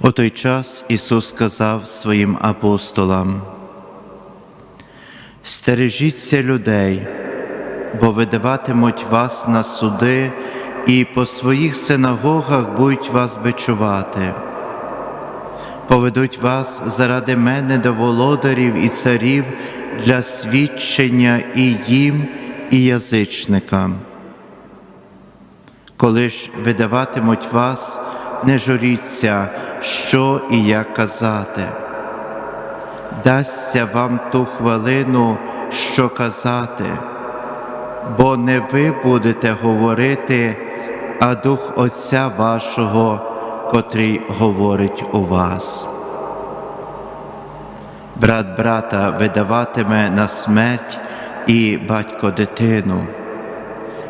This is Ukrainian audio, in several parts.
У той час Ісус сказав своїм апостолам: Стережіться людей, бо видаватимуть вас на суди, і по своїх синагогах будуть вас бичувати. Поведуть вас заради мене до володарів і царів для свідчення і їм, і язичникам. Коли ж видаватимуть вас, не журіться, що і як казати. Дасться вам ту хвилину, що казати, бо не ви будете говорити, а Дух Отця вашого, котрий говорить у вас. Брат брата видаватиме на смерть і батько дитину,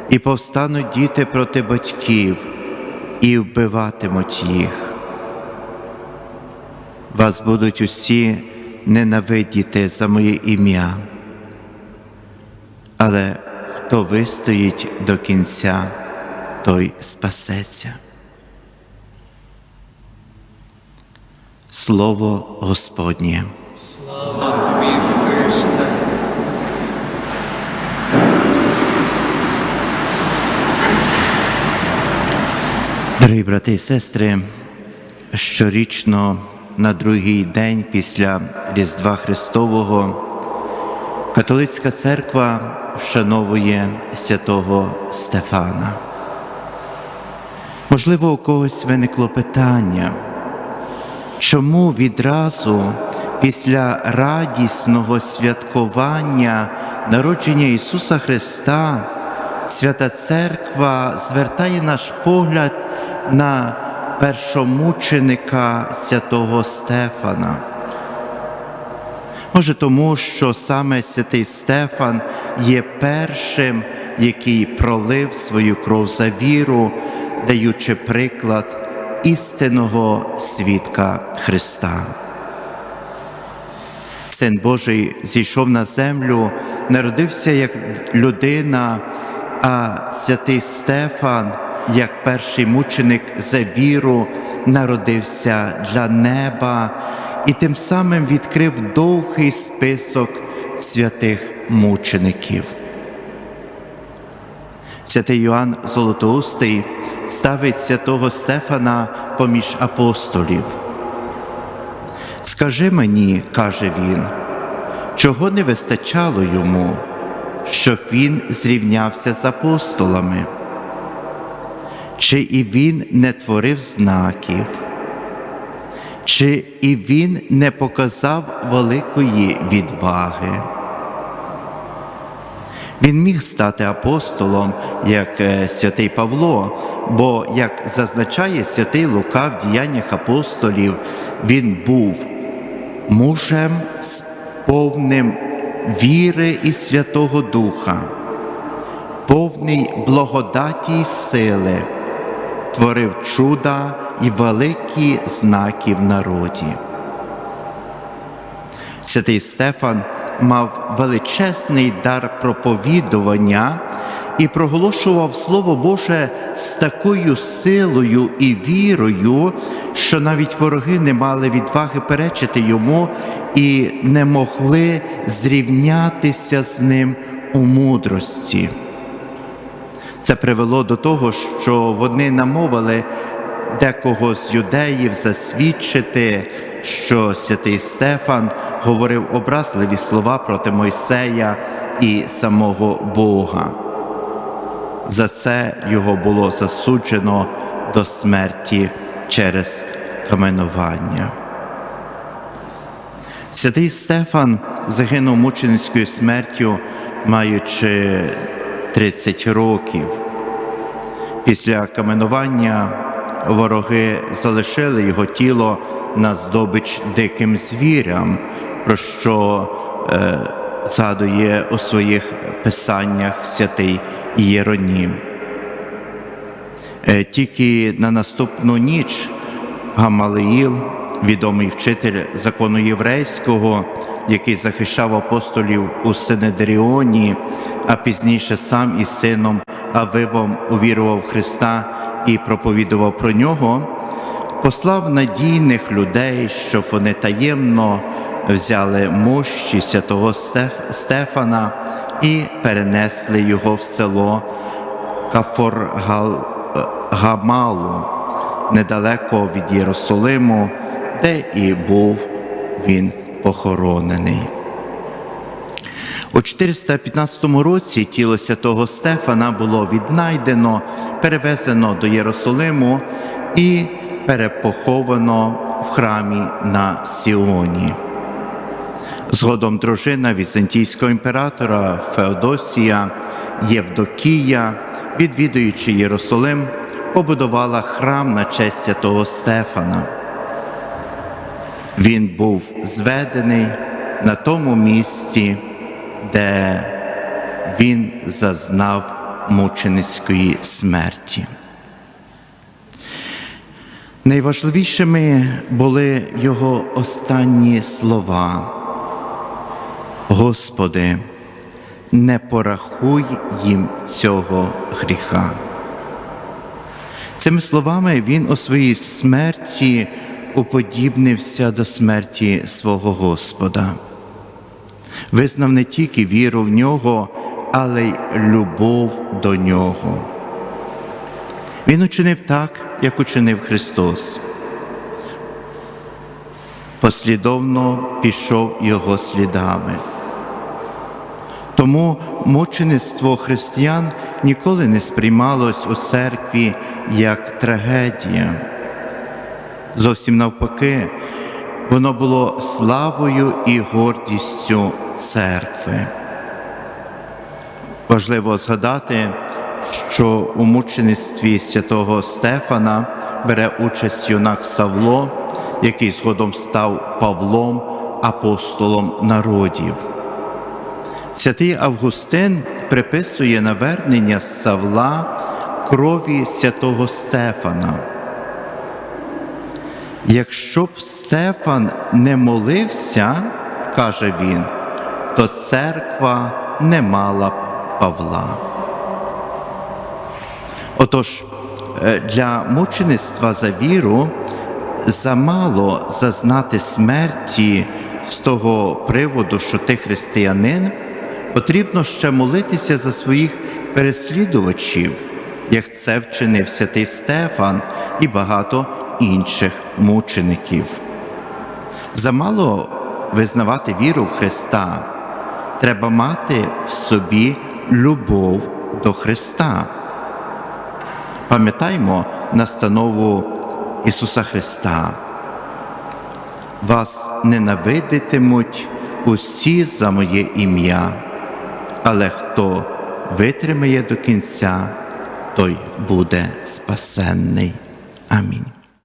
і повстануть діти проти батьків, і вбиватимуть їх. Вас будуть усі ненавидіти за моє ім'я, але хто вистоїть до кінця, той спасеться. Слово Господнє. Слава тобі, Христе. Дорогі брати і сестри, щорічно на другий день після Різдва Христового католицька церква вшановує святого Стефана. Можливо, у когось виникло питання, чому відразу після радісного святкування народження Ісуса Христа Свята Церква звертає наш погляд на першомученика святого Стефана. Може, тому що саме святий Стефан є першим, який пролив свою кров за віру, даючи приклад істинного свідка Христа. Син Божий зійшов на землю, народився як людина, а святий Стефан, як перший мученик за віру, народився для неба і тим самим відкрив довгий список святих мучеників. Святий Йоанн Золотоустий ставить святого Стефана поміж апостолів. Скажи мені, каже він, чого не вистачало йому, щоб він зрівнявся з апостолами? Чи і він не творив знаків, чи і він не показав великої відваги? Він міг стати апостолом, як е, святий Павло, бо, як зазначає святий Лука в діяннях апостолів, він був мужем з повним віри і Святого Духа, повний благодаті й сили, творив чуда і великі знаки в народі. Святий Стефан мав величезний дар проповідування і проголошував Слово Боже з такою силою і вірою, що навіть вороги не мали відваги перечити йому і не могли зрівнятися з ним у мудрості. Це привело до того, що вони намовили декого з юдеїв засвідчити, що святий Стефан говорив образливі слова проти Мойсея і самого Бога. За це його було засуджено до смерті через каменування. Святий Стефан загинув мученицькою смертю, маючи 30 років. Після каменування вороги залишили його тіло на здобич диким звірям, про що е, згадує у своїх писаннях святий Єронім. Е, тільки на наступну ніч Гамалеїл, відомий вчитель закону єврейського, який захищав апостолів у Синедріоні, а пізніше сам із сином Авивом увірував Христа і проповідував про нього, послав надійних людей, щоб вони таємно взяли мощі святого Стефана і перенесли його в село Кафоргамалу, недалеко від Єрусалиму, де і був він похоронений. У 415 році тіло святого Стефана було віднайдено, перевезено до Єрусалиму і перепоховано в храмі на Сіоні. Згодом дружина візантійського імператора Феодосія Євдокія, відвідуючи Єрусалим, побудувала храм на честь святого Стефана. Він був зведений на тому місці, де він зазнав мученицької смерті. Найважливішими були його останні слова. Господи, не порахуй їм цього гріха. Цими словами він у своїй смерті уподібнився до смерті свого Господа. Визнав не тільки віру в нього, але й любов до нього. Він учинив так, як учинив Христос. Послідовно пішов його слідами. Тому мучеництво християн ніколи не сприймалось у церкві як трагедія. Зовсім навпаки, воно було славою і гордістю церкви. Важливо згадати, що у мучеництві святого Стефана бере участь юнак Савло, який згодом став Павлом, апостолом народів. Святий Августин приписує навернення Савла крові святого Стефана. Якщо б Стефан не молився, каже він, то церква не мала б Павла. Отож, е, для мучеництва за віру замало зазнати смерті з того приводу, що ти християнин, потрібно ще молитися за своїх переслідувачів, як це вчинив святий Стефан і багато інших мучеників. Замало визнавати віру в Христа. Треба мати в собі любов до Христа. Пам'ятаймо настанову Ісуса Христа. Вас ненавидитимуть усі за моє ім'я, але хто витримає до кінця, той буде спасенний. Амінь.